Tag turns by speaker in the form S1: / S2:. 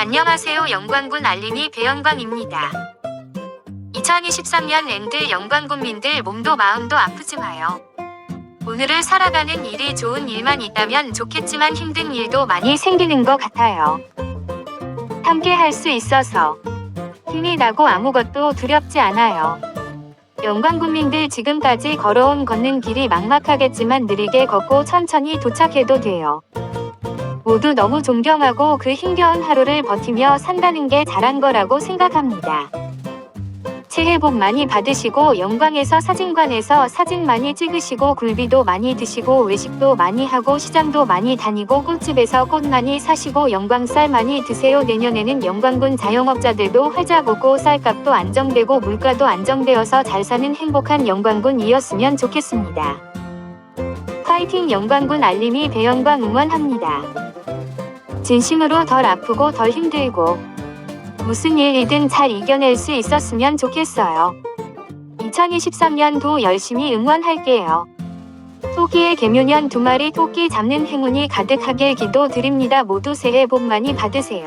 S1: 안녕하세요. 영광군 알림이 배영광입니다. 2023년 엔드 영광군민들 몸도 마음도 아프지 마요. 오늘을 살아가는 일이 좋은 일만 있다면 좋겠지만 힘든 일도 많이 생기는 것 같아요. 함께 할 수 있어서 힘이 나고 아무것도 두렵지 않아요. 영광군민들 지금까지 걸어온 걷는 길이 막막하겠지만 느리게 걷고 천천히 도착해도 돼요. 모두 너무 존경하고 그 힘겨운 하루를 버티며 산다는 게 잘한 거라고 생각합니다. 새해 복 많이 받으시고 영광에서 사진관에서 사진 많이 찍으시고 굴비도 많이 드시고 외식도 많이 하고 시장도 많이 다니고 꽃집에서 꽃 많이 사시고 영광쌀 많이 드세요. 내년에는 영광군 자영업자들도 활짝 오고 쌀값도 안정되고 물가도 안정되어서 잘 사는 행복한 영광군이었으면 좋겠습니다. 파이팅 영광군 알림이 배영광 응원합니다. 진심으로 덜 아프고 덜 힘들고 무슨 일이든 잘 이겨낼 수 있었으면 좋겠어요. 2023년도 열심히 응원할게요. 토끼의 개묘년 두 마리 토끼 잡는 행운이 가득하길 기도 드립니다. 모두 새해 복 많이 받으세요.